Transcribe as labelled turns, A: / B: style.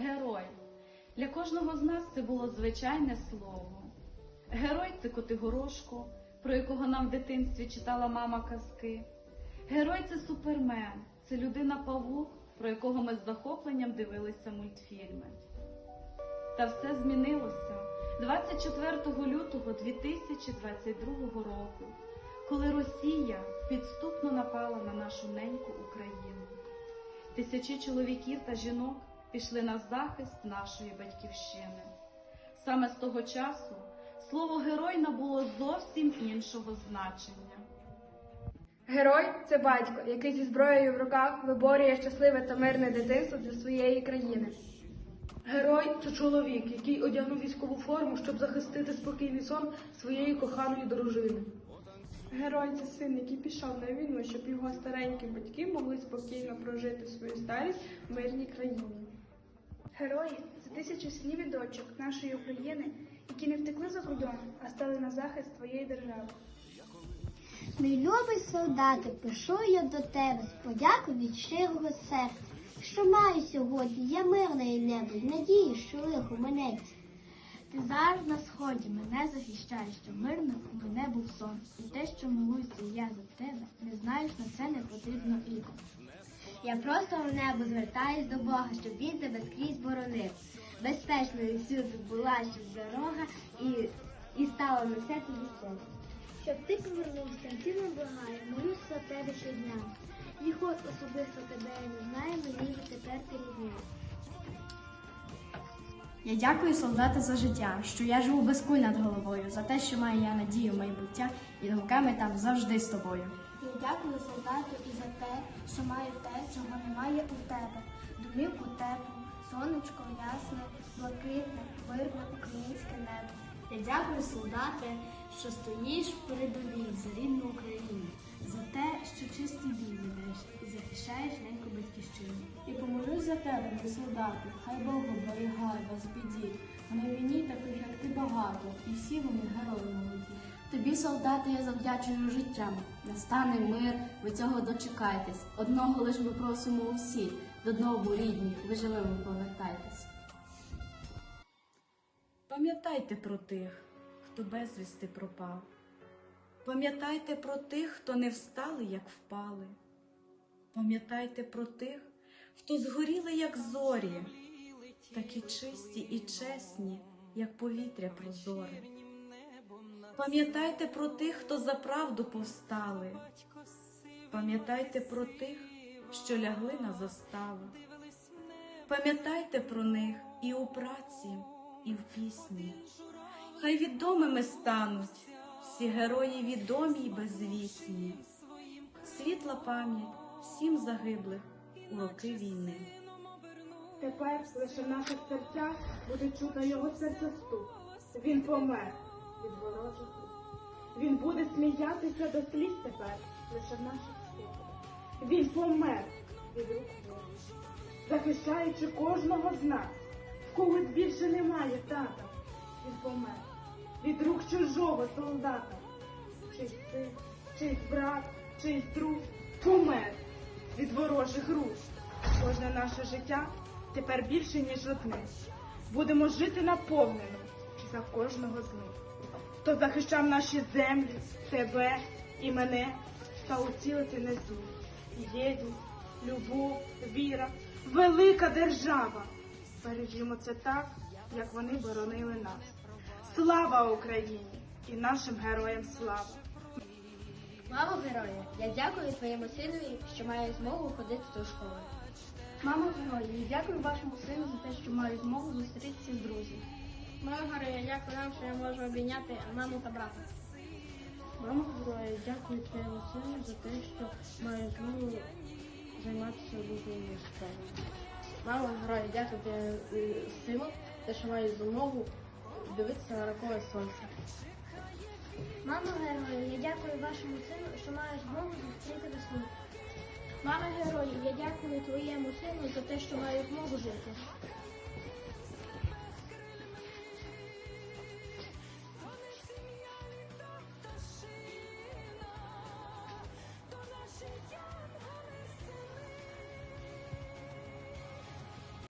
A: Герой. Для кожного з нас це було звичайне слово. Герой це Котигорошко, про якого нам в дитинстві читала мама казки. Герой це супермен, це людина-павук, про якого ми з захопленням дивилися мультфільми. Та все змінилося 24 лютого 2022 року, коли Росія підступно напала на нашу неньку Україну. Тисячі чоловіків та жінок пішли на захист нашої батьківщини. Саме з того часу слово герой набуло зовсім іншого значення.
B: Герой це батько, який зі зброєю в руках виборює щасливе та мирне дитинство для своєї країни.
C: Герой це чоловік, який одягнув військову форму, щоб захистити спокійний сон своєї коханої дружини.
D: Герой це син, який пішов на війну, щоб його старенькі батьки могли спокійно прожити свою старість в мирній країні.
E: Герої це тисячі синів і дочок нашої України, які не втекли за кордон, а стали на захист своєї держави.
F: Мій любий солдати, пишу я до тебе з подякою від щирого серця, що маю сьогодні я мирне небо, й надію, що лихо минеться. Ти зараз на сході мене захищаєш, що мирно у мене був сон. І те, що молюся я за тебе, не знаєш, на це не потрібно ікон. Я просто в небо звертаюсь до Бога, щоб він тебе скрізь боронив. Безпечною всюди була, щоб дорога і, і стало на все тобі сил. Щоб ти повернувся, ти не благає, молюсь за тебе щодня. Ніхто особисто тебе не знає, мені тепер ти рідня.
G: Я дякую солдати за життя, що я живу без куль над головою, за те, що маю я надію майбуття і думками там завжди з тобою.
F: Я дякую солдату і за те, що маю те, чого немає у тебе. Домівку теплу, сонечко ясне, блакитне, мирне українське небо. Я дякую, солдати, що стоїш в передовій за рідну Україну, за те, що чистий бій ведеш
G: за тебе, мій солдати, хай Бог оберігає вас в біді. А на війні таких, як ти, багато, і всі вони герої молоді. Тобі, солдати, я завдячую життям. Настане мир, ви цього дочекайтесь. Одного лиш ми просимо усі, додому рідні, ви живими повертайтесь.
A: Пам'ятайте про тих, хто безвісти пропав. Пам'ятайте про тих, хто не встали, як впали. Пам'ятайте про тих, хто згоріли, як зорі, такі чисті і чесні, як повітря прозоре. Пам'ятайте про тих, хто за правду повстали. Пам'ятайте про тих, що лягли на заставу. Пам'ятайте про них і у праці, і в пісні. Хай відомими стануть всі герої відомі й безвісні. Світла пам'ять всім загиблих роки війни.
D: Тепер лише в наших серцях буде чутно його серцестук. Він помер від ворожих. Він буде сміятися до сліз тепер лише в наших спогадах. Він помер від рук ворожих, захищаючи кожного з нас. В когось більше немає тата. Він помер від рук чужого солдата. Чийсь син, чийсь брат, чийсь друг помер від ворожих рук. Кожне наше життя тепер більше, ніж одне. Будемо жити наповнено за кожного з них. Хто захищав наші землі, тебе і мене, та уцілити не зміг. Єдність, любов, віра, велика держава. Бережімо це так, як вони боронили нас. Слава Україні і нашим героям слава!
F: Мамо героя, я дякую твоєму синові, що має змогу ходити до школи. Мамо героя, я дякую вашому сину за те, що маю змогу зустрітися з друзями.
H: Мамо героя, дякую вам, що я можу обійняти маму та брата. Мамо героя, дякую твоєму сину за те, що маю змогу займатися улюбленою справою. Мамо героя, дякую твоєму е, сину, за те, що маю змогу дивитися на ранкове сонце.
F: Мамо героя, я дякую вашому сину, що маю змогу зустріти весну. Мамо герою, я дякую твоєму сину за те, що маю змогу жити.